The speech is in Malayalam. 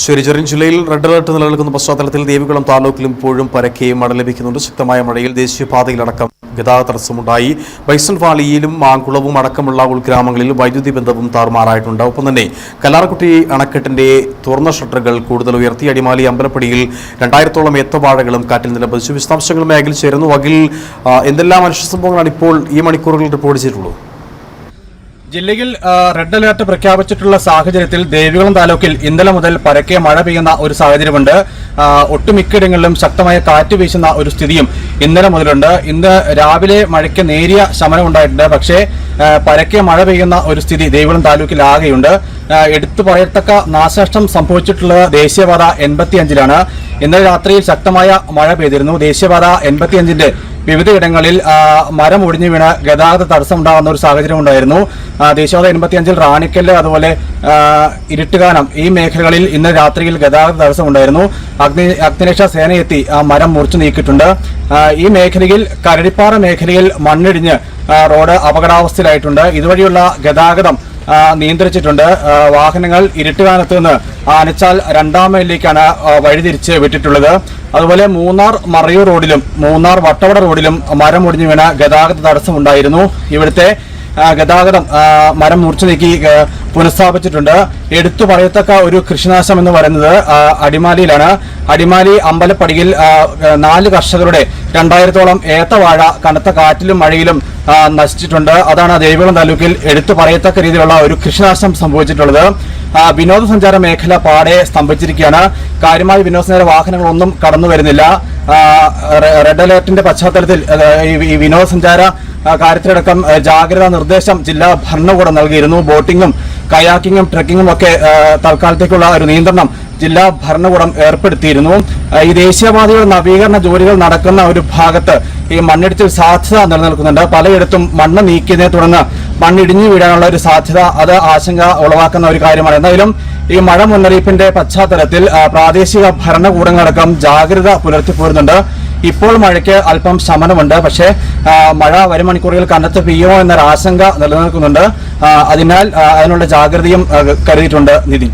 ശരിചെറിയൻ ജില്ലയിൽ റെഡ് അലർട്ട് നിലനിൽക്കുന്ന പശ്ചാത്തലത്തിൽ ദേവികുളം താലൂക്കിലും ഇപ്പോഴും പരക്കെയും മഴ ലഭിക്കുന്നുണ്ട്. ശക്തമായ മഴയിൽ ദേശീയപാതയിലടക്കം ഗതാഗത തടസ്സമുണ്ടായി ബൈസൺ വാലിയിലും മാങ്കുളവും അടക്കമുള്ള ഉൾഗ്രാമങ്ങളിൽ വൈദ്യുതി ബന്ധവും താറുമാറായിട്ടുണ്ട്. ഒപ്പം തന്നെ കല്ലാർകുട്ടി അണക്കെട്ടിന്റെ തുറന്ന ഷട്ടറുകൾ കൂടുതൽ ഉയർത്തി. അടിമാലി അമ്പലപ്പടിയിൽ രണ്ടായിരത്തോളം ഏത്തവാഴകളും കാറ്റിൽ നിലപതിച്ചു. വിശദാംശങ്ങളുമായി അഖിൽ ചേരുന്നു. അഖിൽ എന്തെല്ലാം മനുഷ്യ സംഭവങ്ങളാണ് ഇപ്പോൾ ഈ മണിക്കൂറുകളിൽ റിപ്പോർട്ട് ചെയ്തിട്ടുള്ളത്? ജില്ലയിൽ റെഡ് അലർട്ട് പ്രഖ്യാപിച്ചിട്ടുള്ള സാഹചര്യത്തിൽ ദേവികുളം താലൂക്കിൽ ഇന്നലെ മുതൽ പരക്കെ മഴ പെയ്യുന്ന ഒരു സാഹചര്യമുണ്ട്. ഒട്ടുമിക്കയിടങ്ങളിലും ശക്തമായ കാറ്റ് വീശുന്ന ഒരു സ്ഥിതിയും ഇന്നലെ മുതലുണ്ട്. ഇന്ന് രാവിലെ മഴയ്ക്ക് നേരിയ ശമനം ഉണ്ടായിട്ടുണ്ട്. പക്ഷേ പരക്കെ മഴ പെയ്യുന്ന ഒരു സ്ഥിതി ദേവികുളം താലൂക്കിൽ ആകെയുണ്ട്. എടുത്തു പറയത്തക്ക നാശനഷ്ടം സംഭവിച്ചിട്ടുള്ളത് ദേശീയപാത എൺപത്തിയഞ്ചിലാണ്. ഇന്നലെ രാത്രിയിൽ ശക്തമായ മഴ പെയ്തിരുന്നു. ദേശീയപാത എൺപത്തിയഞ്ചിന്റെ വിവിധയിടങ്ങളിൽ മരം ഒടിഞ്ഞു വീണ ഗതാഗത തടസ്സം ഉണ്ടാകുന്ന ഒരു സാഹചര്യം ഉണ്ടായിരുന്നു. ദേശീയപാത എൺപത്തിയഞ്ചിൽ റാണിക്കല്ല് അതുപോലെ ഇരുട്ടുകാനം ഈ മേഖലകളിൽ ഇന്ന് രാത്രിയിൽ ഗതാഗത തടസ്സം ഉണ്ടായിരുന്നു. അഗ്നി അഗ്നിരക്ഷാ സേന എത്തി ആ മരം മുറിച്ചു നീക്കിയിട്ടുണ്ട്. ഈ മേഖലയിൽ കരടിപ്പാറ മേഖലയിൽ മണ്ണിടിഞ്ഞ് റോഡ് അപകടാവസ്ഥയിലായിട്ടുണ്ട്. ഇതുവഴിയുള്ള ഗതാഗതം നിയന്ത്രിച്ചിട്ടുണ്ട്. വാഹനങ്ങൾ ഇരുട്ടുകാനത്ത് നിന്ന് ആനച്ചാൽ രണ്ടാം മൈലിലേക്കാണ് വഴിതിരിച്ച് വിട്ടിട്ടുള്ളത്. അതുപോലെ മൂന്നാർ മറയൂർ റോഡിലും മൂന്നാർ വട്ടവട റോഡിലും മരം ഒടിഞ്ഞു വീണ ഗതാഗത തടസ്സമുണ്ടായിരുന്നു. ഇവിടുത്തെ ഗതാഗതം മരം മുറിച്ചു നീക്കി പുനഃസ്ഥാപിച്ചിട്ടുണ്ട്. എടുത്തു പറയത്തക്ക ഒരു കൃഷിനാശം എന്ന് പറയുന്നത് അടിമാലിയിലാണ്. അടിമാലി അമ്പലപ്പടിയിൽ നാല് കർഷകരുടെ രണ്ടായിരത്തോളം ഏത്തവാഴ കനത്ത കാറ്റിലും മഴയിലും നശിച്ചിട്ടുണ്ട്. അതാണ് ദേവികുളം താലൂക്കിൽ എടുത്തു പറയത്തക്ക രീതിയിലുള്ള ഒരു കൃഷിനാശം സംഭവിച്ചിട്ടുള്ളത്. വിനോദസഞ്ചാര മേഖല പാടെ സ്തംഭിച്ചിരിക്കുകയാണ്. കാര്യമായ വിനോദസഞ്ചാര വാഹനങ്ങളൊന്നും കടന്നു വരുന്നില്ല റെഡ് അലേർട്ടിന്റെ പശ്ചാത്തലത്തിൽ ഈ- വിനോദസഞ്ചാര കാര്യത്തിലടക്കം ജാഗ്രതാ നിർദ്ദേശം ജില്ലാ ഭരണകൂടം നൽകിയിരുന്നു. ബോട്ടിങ്ങും കയാക്കിങ്ങും ട്രക്കിങ്ങും ഒക്കെ തൽക്കാലത്തേക്കുള്ള ഒരു നിയന്ത്രണം ജില്ലാ ഭരണകൂടം ഏർപ്പെടുത്തിയിരുന്നു. ഈ ദേശീയപാതയുടെ നവീകരണ ജോലികൾ നടക്കുന്ന ഒരു ഭാഗത്ത് ഈ മണ്ണിടിച്ചിൽ സാധ്യത നിലനിൽക്കുന്നുണ്ട്. പലയിടത്തും മണ്ണ് നീക്കിയതിനെ തുടർന്ന് മണ്ണിടിഞ്ഞു വീഴാനുള്ള ഒരു സാധ്യത അത് ആശങ്ക ഉളവാക്കുന്ന ഒരു കാര്യമാണ്. എന്തായാലും ഈ മഴ മുന്നറിയിപ്പിന്റെ പശ്ചാത്തലത്തിൽ പ്രാദേശിക ഭരണകൂടങ്ങളടക്കം ജാഗ്രത പുലർത്തി പോരുന്നുണ്ട്. ഇപ്പോൾ മഴയ്ക്ക് അല്പം ശമനമുണ്ട്. പക്ഷേ മഴ വരും മണിക്കൂറുകൾ കനത്ത് പെയ്യുമോ എന്നൊരു ആശങ്ക നിലനിൽക്കുന്നുണ്ട് അതിനാൽ അതിനുള്ള ജാഗ്രതയും കരുതിയിട്ടുണ്ട് നിതിൻ